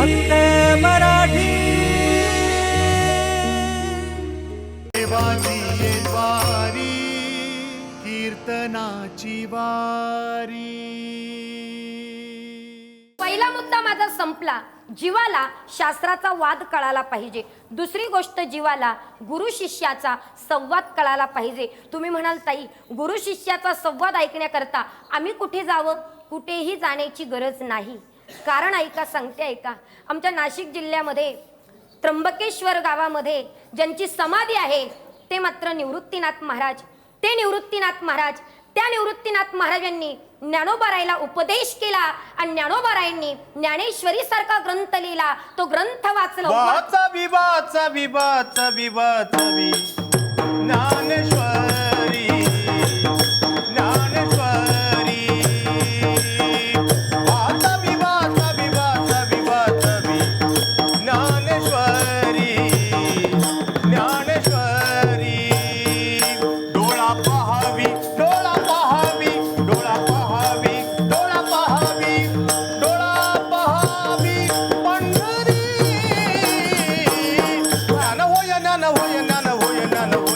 फक्त मराठी. देवाची ये द्वारी कीर्तनाची वारी. पहिला मुद्दा माझा संपला. जीवाला शास्त्राचा वाद कळाला पाहिजे. दुसरी गोष्ट जीवाला गुरु शिष्याचा संवाद कळाला पाहिजे. तुम्ही म्हणाल ताई गुरु शिष्याचा संवाद ऐकण्याकरता आम्ही कुठे जावं? कुठेही जाण्याची गरज नाही. कारण ऐका सांगते ऐका. आमच्या नाशिक जिल्ह्यामध्ये त्र्यंबकेश्वर गावामध्ये ज्यांची समाधी आहे ते मात्र निवृत्तीनाथ महाराज. ते निवृत्तीनाथ महाराज त्या निवृत्तीनाथ महाराजांनी ज्ञानोबारायला उपदेश केला आणि ज्ञानोबारायांनी ज्ञानेश्वरी सारखा ग्रंथ लिहिला. तो ग्रंथ वाचला. Dnyaneshwar nana ho ye nana ho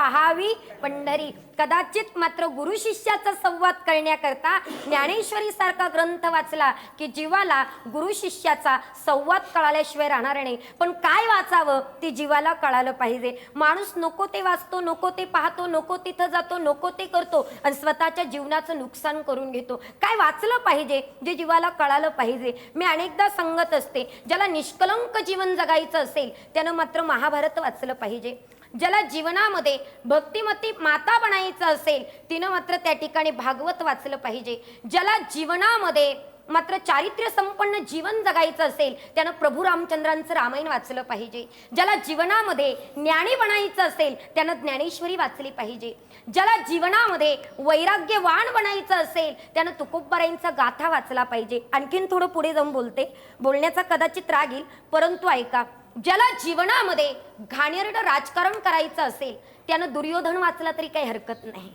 पहावी पंढरी. कदाचित मात्र गुरु शिष्याचा संवाद करण्याकरता ज्ञानेश्वरी सारखा ग्रंथ वाचला की जीवाला गुरु शिष्याचा संवाद कळाल्याशिवाय राहणार नाही. पण काय वाचावं? ते जीवाला कळालं पाहिजे. माणूस नको ते वाचतो नको ते पाहतो नको तिथं जातो नको ते करतो आणि स्वतःच्या जीवनाचं नुकसान करून घेतो. काय वाचलं पाहिजे? जे जीवाला कळालं पाहिजे. मी अनेकदा सांगत असते ज्याला निष्कलंक जीवन जगायचं असेल त्यानं मात्र महाभारत वाचलं पाहिजे. ज्याला जीवनामध्ये भक्तिमती माता बनायचं असेल तिनं मात्र त्या ठिकाणी भागवत वाचलं पाहिजे. ज्याला जीवनामध्ये मात्र चारित्र्य संपन्न जीवन जगायचं असेल त्यानं प्रभू रामचंद्रांचं रामायण वाचलं पाहिजे. ज्याला जीवनामध्ये ज्ञानी बनायचं असेल त्यानं ज्ञानेश्वरी वाचली पाहिजे. ज्याला जीवनामध्ये वैराग्यवान बनायचं असेल त्यानं तुकोबरायांचा गाथा वाचला पाहिजे. आणखीन थोडं पुढे जाऊन बोलते. बोलण्याचा कदाचित राग येईल परंतु ऐका. ज्याला जीवनामध्ये घाणेरड राजकारण करायचं असेल त्यानं दुर्योधन वाचला तरी काही हरकत नाही.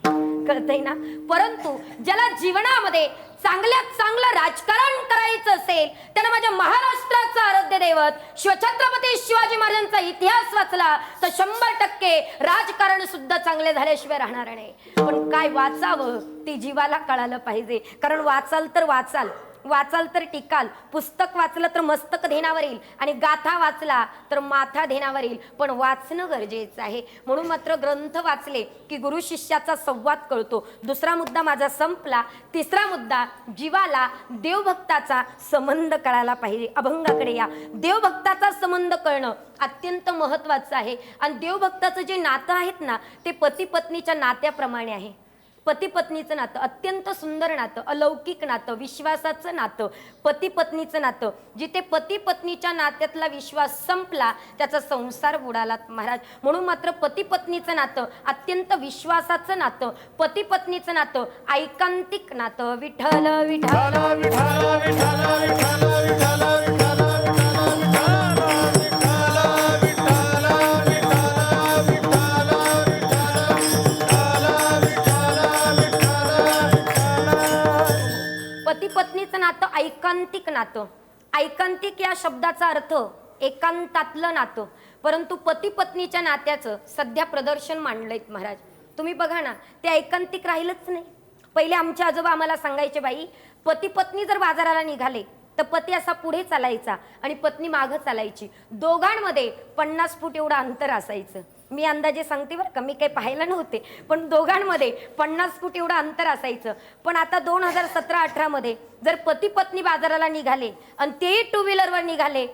कळतंय ना? परंतु ज्याला जीवनामध्ये चांगल्यात चांगलं राजकारण करायचं असेल त्यानं माझ्या महाराष्ट्राचं आराध्य दैवत शिवछत्रपती शिवाजी महाराजांचा इतिहास वाचला तर शंभर टक्के राजकारण सुद्धा चांगले झाल्याशिवाय राहणार नाही. पण काय वाचावं? ते जीवाला कळालं पाहिजे. कारण वाचाल तर वाचाल. वाचाल तर टिकाल पुस्तक वाचलं तर मस्तक धेनावर येईल आणि गाथा वाचला तर माथा धेनावर येईल. पण वाचणं गरजेचं आहे. म्हणून मात्र ग्रंथ वाचले की गुरु शिष्याचा संवाद कळतो. दुसरा मुद्दा माझा संपला. तिसरा मुद्दा जीवाला देवभक्ताचा संबंध कळायला पाहिजे. अभंगाकडे या. देवभक्ताचा संबंध कळणं अत्यंत महत्वाचं आहे. आणि देवभक्ताचं जे नातं आहेत ना ते पती पत्नीच्या नात्याप्रमाणे आहे. पती पत्नीचं नातं अत्यंत सुंदर नातं अलौकिक नातं विश्वासाचं नातं पती पत्नीचं नातं. जिथे पती पत्नीच्या नात्यातला विश्वास संपला त्याचा संसार बुडाला. महाराज म्हणून मात्र पती पत्नीचं नातं अत्यंत विश्वासाचं नातं पती पत्नीचं नातं ऐकांतिक नातं. विठ्ठल. विठ्ठल विठ्ठल विठ्ठल विठ्ठल विठ्ठल ऐकांतिक नातं. ऐकांतिक या शब्दाचा अर्थ एकांतातलं नातं. परंतु पती पत्नीच्या नात्याचं सध्या प्रदर्शन मांडलंय महाराज. तुम्ही बघा ना ते ऐकांतिक राहिलंच नाही. पहिले आमचे आजोबा आम्हाला सांगायचे बाई पती पत्नी जर बाजाराला निघाले तर पती असा पुढे चालायचा आणि पत्नी मागं चालायची. दोघांमध्ये पन्नास फूट एवढं अंतर असायचं. मी अंदाजे सांगते बरं का मी काही पाहिलं नव्हते. पण दोघांमध्ये पन्नास फूट एवढं अंतर असायचं. पण आता दोन हजार सतरा अठरामध्ये जर पती पत्नी बाजाराला निघाले आणि तेही टू व्हीलरवर निघाले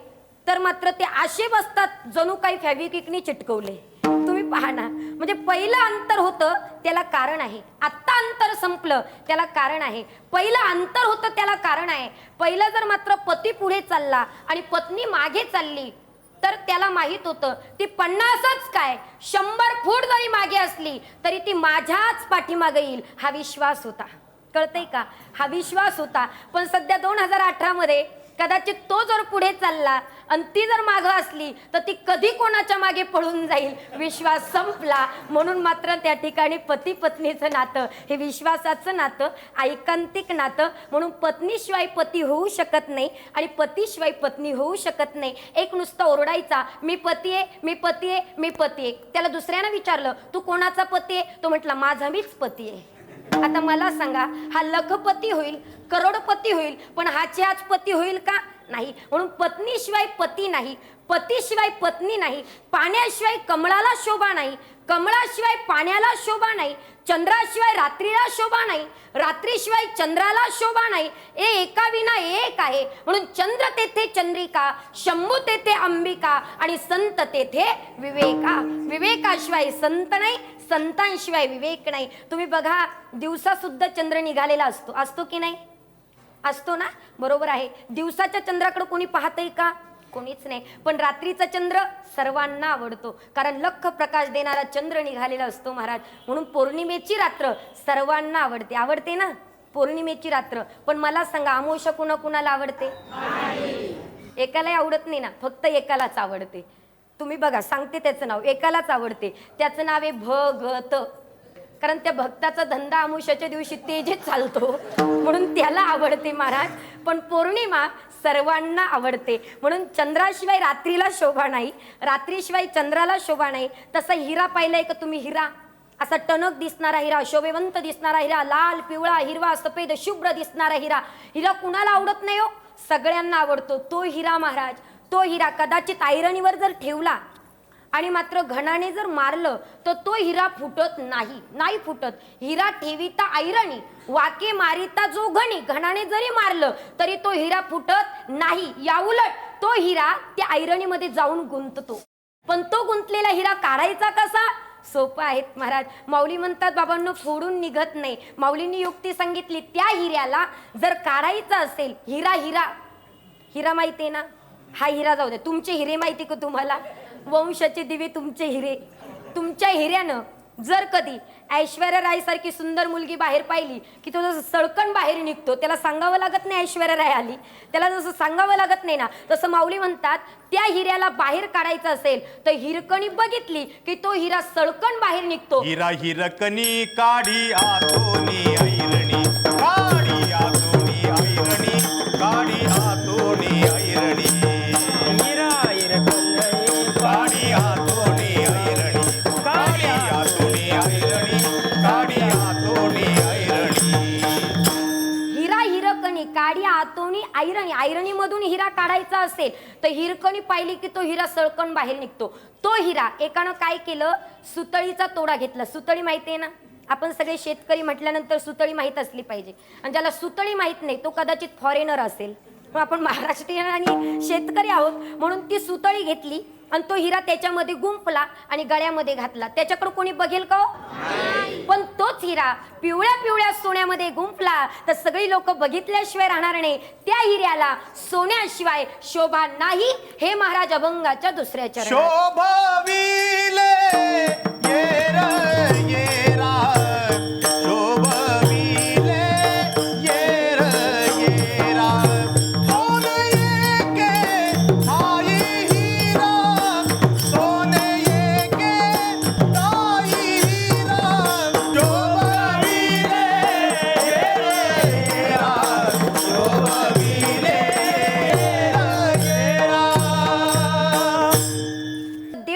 तर मात्र ते असे बसतात जणू काही फॅब्रिकनी चिटकवले. तुम्ही पहा ना. म्हणजे पहिलं अंतर होतं त्याला कारण आहे. आत्ता अंतर संपलं त्याला कारण आहे. पहिलं अंतर होतं त्याला कारण आहे. पहिलं जर मात्र पती पुढे चालला आणि पत्नी मागे चालली तर त्याला माहीत होतं ती पन्नासच काय? शंभर फूट जरी मागे असली तरी ती माझ्याच पाठीमागे येईल. हा विश्वास होता. कळतंय का? हा विश्वास होता. पण सध्या दोन हजार अठरामध्ये कदाचित तो जर पुढे चालला आणि ती जर मागं असली तर ती कधी कोणाच्या मागे पळून जाईल? विश्वास संपला. म्हणून मात्र त्या ठिकाणी पती पत्नीचं नातं हे विश्वासाचं नातं ऐकांतिक नातं. म्हणून पत्नीशिवाय पती होऊ शकत नाही आणि पतीशिवाय पत्नी होऊ शकत नाही. एक नुसतं ओरडायचा मी पती आहे मी पती आहे मी पती आहे. त्याला दुसऱ्यानं विचारलं तू कोणाचा पती आहे? तो म्हटला माझा मीच पती आहे. आता मला सांगा हा लखपती होईल करोडपती होईल पण हाचे आज पती होईल का? नाही. म्हणून पत्नीशिवाय पती नाही पतीशिवाय पत्नी नाही पाण्याशिवाय कमळाला शोभा नाही कमळाशिवाय पाण्याला शोभा नाही चंद्राशिवाय रात्रीला शोभा नाही रात्रीशिवाय चंद्राला शोभा नाही ए एका विना एक आहे. म्हणून चंद्र तेथे चंद्रिका शंभू तेथे अंबिका आणि संत तेथे विवेका. विवेकाशिवाय संत नाही संतांशिवाय विवेक नाही. तुम्ही बघा दिवसासुद्धा चंद्र निघालेला असतो. असतो की नाही? असतो ना? बरोबर आहे. दिवसाच्या चंद्राकडे कोणी पाहतंय का? कोणीच नाही. पण रात्रीचा चंद्र सर्वांना आवडतो. कारण लख प्रकाश देणारा चंद्र निघालेला असतो महाराज. म्हणून पौर्णिमेची रात्र सर्वांना आवडते. आवडते ना? पौर्णिमेची रात्र. पण मला सांगा अमोशा कुणा कुणाला आवडते? एकालाही आवडत नाही ना? फक्त एकालाच आवडते. तुम्ही बघा सांगते त्याचं नाव. एकालाच आवडते. त्याचं नाव आहे भगत. कारण त्या भक्ताचा धंदा अमुषाच्या दिवशी तेजेत चालतो. म्हणून त्याला आवडते महाराज. पण पौर्णिमा सर्वांना आवडते. म्हणून चंद्राशिवाय रात्रीला शोभा नाही. रात्रीशिवाय चंद्राला शोभा नाही. तसा हिरा पाहिलाय का तुम्ही हिरा? असा टणक दिसणारा हिरा शोभेवंत दिसणारा हिरा लाल पिवळा हिरवा सफेद शुभ्र दिसणारा हिरा. हिरा कुणाला आवडत नाही हो? सगळ्यांना आवडतो. तो हिरा महाराज. तो हिरा कदाचित आयरणीवर जर ठेवला आणि मात्र घणाने जर मारलं तर तो हिरा फुटत नाही. नाही फुटत. हिरा ठेविता ऐरणी वाके मारिता जो घणी. घणाने जरी मारलं तरी तो हिरा फुटत नाही. याउलट तो हिरा त्या ऐरणीमध्ये जाऊन गुंततो. पण तो गुंतलेला हिरा काढायचा कसा? सोपं आहेत महाराज. माऊली म्हणतात बाबांनो फोडून निघत नाही. माऊलींनी युक्ती सांगितली त्या हिऱ्याला जर काढायचा असेल हिरा हिरा हिरा माहिती आहे ना हा हिरा जाऊ दे. तुमचे हिरे माहिती का तुम्हाला? वंशाचे दिवे तुमचे हिरे. तुमच्या हिऱ्यानं जर कधी ऐश्वर्या राय सारखी सुंदर मुलगी बाहेर पाहिली की तो जसं सळकण बाहेर निघतो त्याला सांगावं लागत नाही ऐश्वर्या राय आली. त्याला जसं सांगावं लागत नाही ना तसं माऊली म्हणतात त्या हिऱ्याला बाहेर काढायचं असेल तर हिरकणी बघितली की तो हिरा सळकण बाहेर निघतो. हिरा हिरकणी काढी आतोनी. गाडी आतोनी आयरणी आयरणी मधून हिरा काढायचा असेल तर हिरकणी पाहिली की तो हिरा सळकण बाहेर निघतो. तो हिरा एकानं काय केलं? सुतळीचा तोडा घेतला. सुतळी माहिती आहे ना? आपण सगळे शेतकरी म्हटल्यानंतर सुतळी माहीत असली पाहिजे. आणि ज्याला सुतळी माहीत नाही तो कदाचित फॉरेनर असेल. पण आपण महाराष्ट्रीयन आणि शेतकरी आहोत म्हणून ती सुतळी घेतली. आणि तो हिरा त्याच्यामध्ये गुंफला आणि गळ्यामध्ये घातला. त्याच्याकडे कोणी बघेल का हो? पण तोच हिरा पिवळ्या पिवळ्या सोन्यामध्ये गुंफला. तर सगळी लोक बघितल्याशिवाय राहणार नाही. त्या हिऱ्याला सोन्याशिवाय शोभा नाही. हे महाराज अभंगाच्या दुसऱ्या चरणात. शोभावी